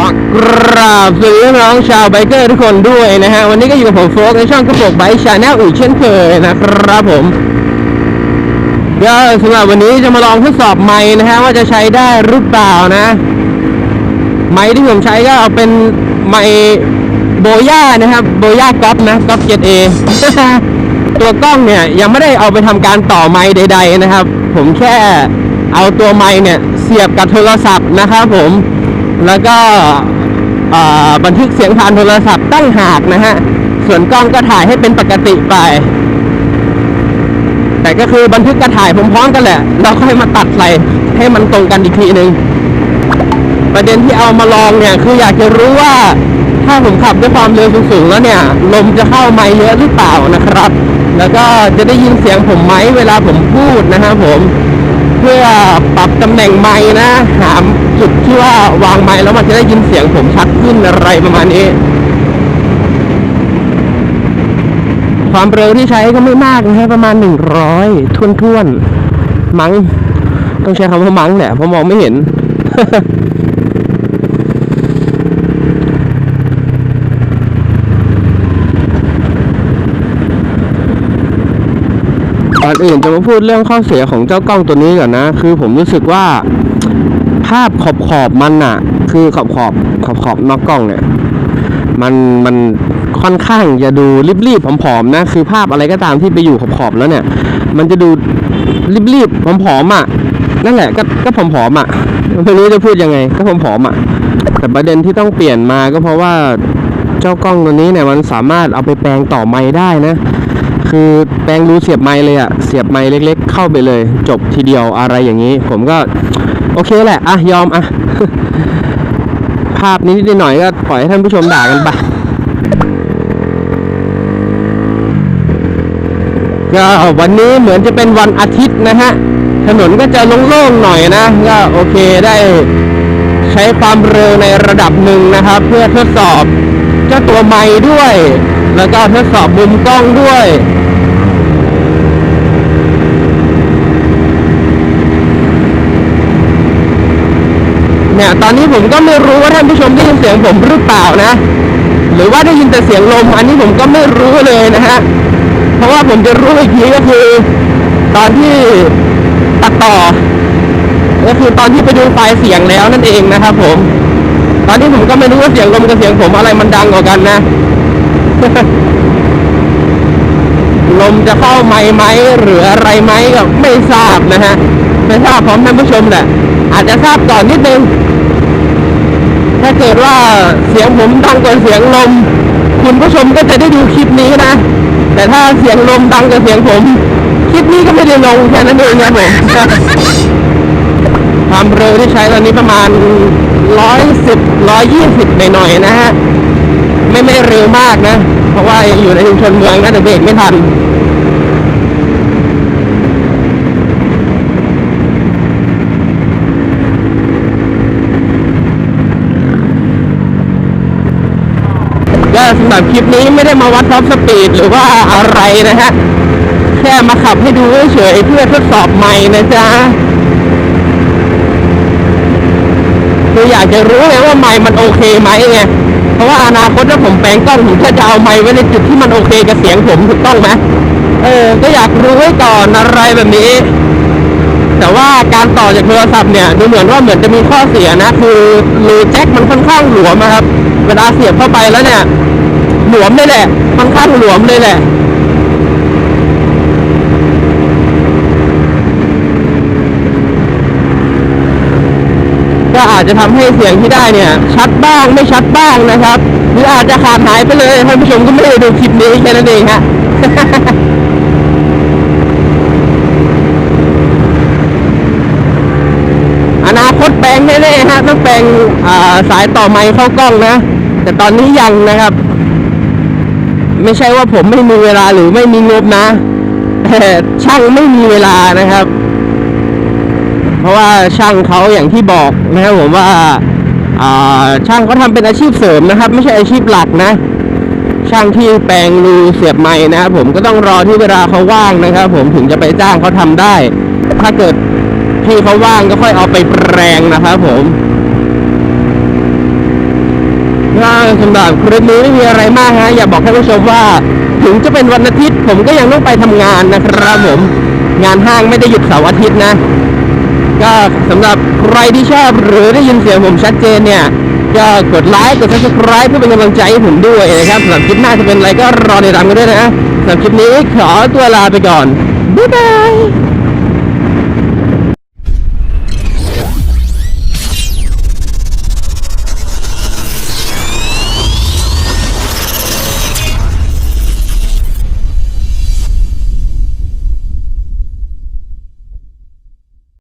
กราบสวัสดีน้องชาวไบเกอร์ทุกคนด้วยนะฮะ วันนี้ก็อยู่กับผมโฟกในช่องกระโปรงไบค์ชาแนลอีกเช่นเคยนะครับผมเดี๋ยวสำหรับวันนี้จะมาลองทดสอบไม้นะฮะ ว่าจะใช้ได้หรือเปล่านะ ไม้ที่ผมใช้ก็เอาเป็นไม้โบย่านะครับโบย่าก๊อปนะก๊อป 7A ตัวกล้องเนี่ยยังไม่ได้เอาไปทำการต่อไม้ใด ๆนะครับ ผมแค่เอาตัวไม้เนี่ยเสียบกับโทรศัพท์นะครับผม แล้วก็บันทึกเสียงผ่านโทรศัพท์ตั้งหากนะฮะ ส่วนกล้องก็ถ่ายให้เป็นปกติไป แต่ก็คือบันทึกกระถ่ายพร้อมๆกันแหละเราค่อยมาตัดใส่ให้มันตรงกันอีกทีหนึ่งประเด็นที่เอามาลองเนี่ย คืออยากจะรู้ว่าถ้าผมขับด้วยความเร็วสูงๆแล้วเนี่ย ลมจะเข้าไม้เยอะหรือเปล่านะครับ แล้วก็จะได้ยินเสียงผมไหมเวลาผมพูดนะครับผม เพื่อปรับตำแหน่งไม้นะ หาจุดที่ว่าวางไม้แล้วมันจะได้ยินเสียงผมชัดขึ้นอะไรประมาณนี้ ความเร็วที่ใช้ก็ไม่มากนะฮะประมาณ 100ท่วนท่วนๆมั้งต้องใช้คำว่ามั้งแหละเพราะมองไม่เห็น ก่อนอื่นจะมาพูดเรื่องข้อเสียของเจ้ากล้องตัวนี้ก่อนนะ คือผมรู้สึกว่าภาพขอบขอบมันอะคือขอบขอบขอบขอบนอกกล้องเนี่ย มันมันค่อนข้างจะดูรีบๆผอมๆนะ คือภาพอะไรก็ตามที่ไปอยู่ขอบขอบแล้วเนี่ย มันจะดูรีบๆผอมๆอะ นั่นแหละก็ก็ผอมๆอะไม่รู้จะพูดยังไง ก็ผอมๆอะ แต่ประเด็นที่ต้องเปลี่ยนมาก็เพราะว่าเจ้ากล้องตัวนี้เนี่ยมันสามารถเอาไปแปลงต่อไม้ได้นะ คือแปลงรูเสียบไม้เลยอะเสียบไม้เล็ก ๆ เข้าไปเลย จบทีเดียวอะไรอย่างนี้ ผมก็โอเคแหละอะยอมอะภาพนี้นิดหน่อยก็ปล่อยให้ท่านผู้ชมด่ากันไปก็วันนี้เหมือนจะเป็นวันอาทิตย์นะฮะ ถนนก็จะโล่งๆหน่อยนะก็โอเคได้ใช้ความเร็วในระดับหนึ่งนะครับ เพื่อทดสอบเจ้าตัวไม้ด้วย แล้วก็ทดสอบมุมกล้องด้วย เนี่ยตอนนี้ผมก็ไม่รู้ว่าท่านผู้ชมได้ยินเสียงผมหรือเปล่านะ หรือว่าได้ยินแต่เสียงลม อันนี้ผมก็ไม่รู้เลยนะฮะเพราะว่าผมจะรู้อีกทีก็คือ ตอนที่ตัดต่อ ก็คือตอนที่ไปดูไฟล์เสียงแล้วนั่นเองนะครับผม ตอนนี้ผมก็ไม่รู้ว่าเสียงลมกับเสียงผมอะไรมันดังกว่ากันนะลมจะเข้าไม้ไหมหรืออะไรไหมก็ไม่ทราบนะฮะ ไม่ทราบพร้อมท่านผู้ชมแหละอาจจะทราบก่อนนิดนึง ถ้าเกิดว่าเสียงผมดังกว่าเสียงลม คุณผู้ชมก็จะได้ดูคลิปนี้นะ แต่ถ้าเสียงลมดังกว่าเสียงผม คลิปนี้ก็ไม่ได้ลงแค่นั้นเองนะผมความเร็วที่ใช้ตอนนี้ประมาณร้อยสิบร้อยยี่สิบหน่อยๆนะฮะ ไม่ไม่เร็วมากนะ เพราะว่ายังอยู่ในชุมชนเมืองนะแต่เบรกไม่ทัน ก็สำหรับคลิปนี้ไม่ได้มาวัดท็อปสปีดหรือว่าอะไรนะฮะ แค่มาขับให้ดูเฉยเพื่อทดสอบใหม่นะจ๊ะคืออยากจะรู้ไงว่าไม้มันโอเคไหมไง เพราะว่าอนาคตถ้าผมแปลงกล้องผมก็จะเอาไม้ไว้ในจุดที่มันโอเคกับเสียงผมถูกต้องไหมเออ ก็อยากรู้ไว้ก่อนอะไรแบบนี้ แต่ว่าการต่อจากโทรศัพท์เนี่ยดูเหมือนว่าเหมือนจะมีข้อเสียนะ คือรูแจ็คมันค่อนข้างหลวมอะครับ เวลาเสียบเข้าไปแล้วเนี่ย หลวมเลยแหละค่อนข้างหลวมเลยแหละก็อาจจะทำให้เสียงที่ได้เนี่ย ชัดบ้างไม่ชัดบ้างนะครับ หรืออาจจะขาดหายไปเลยท่านผู้ชมก็ไม่ได้ดูคลิปนี้แค่นั้นเองฮะ อนาคต แน่ๆฮะต้องแปลงอ่าสายต่อไม้เข้ากล้องนะ แต่ตอนนี้ยังนะครับ ไม่ใช่ว่าผมไม่มีเวลาหรือไม่มีงบนะแต่ช่างไม่มีเวลานะครับ เพราะว่าช่างเขาอย่างที่บอกนะครับผมว่าอ่าช่างเขาทำเป็นอาชีพเสริมนะครับ ไม่ใช่อาชีพหลักนะ ช่างที่แปลงรูเสียบไม้นะครับผมก็ต้องรอที่เวลาเขาว่างนะครับ ผมถึงจะไปจ้างเขาทำได้ ถ้าเกิด พี่เขาว่างก็ค่อยเอาไปแปลงนะครับผมถ้าสำหรับคลิปนี้ไม่มีอะไรมากฮะอย่าบอกท่านผู้ชมว่า ถึงจะเป็นวันอาทิตย์ ผมก็ยังต้องไปทำงานนะครับผม งานห้างไม่ได้หยุดเสาร์อาทิตย์นะ ก็สำหรับใครที่ชอบหรือได้ยินเสียงผมชัดเจนเนี่ยก็กดไลค์กด subscribe เพื่อเป็นกำลังใจให้ผมด้วยนะครับสำหรับคลิปหน้าจะเป็นอะไรก็รอติดตามกันด้วยนะสำหรับคลิปนี้ขอตัวลาไปก่อนบ๊ายบาย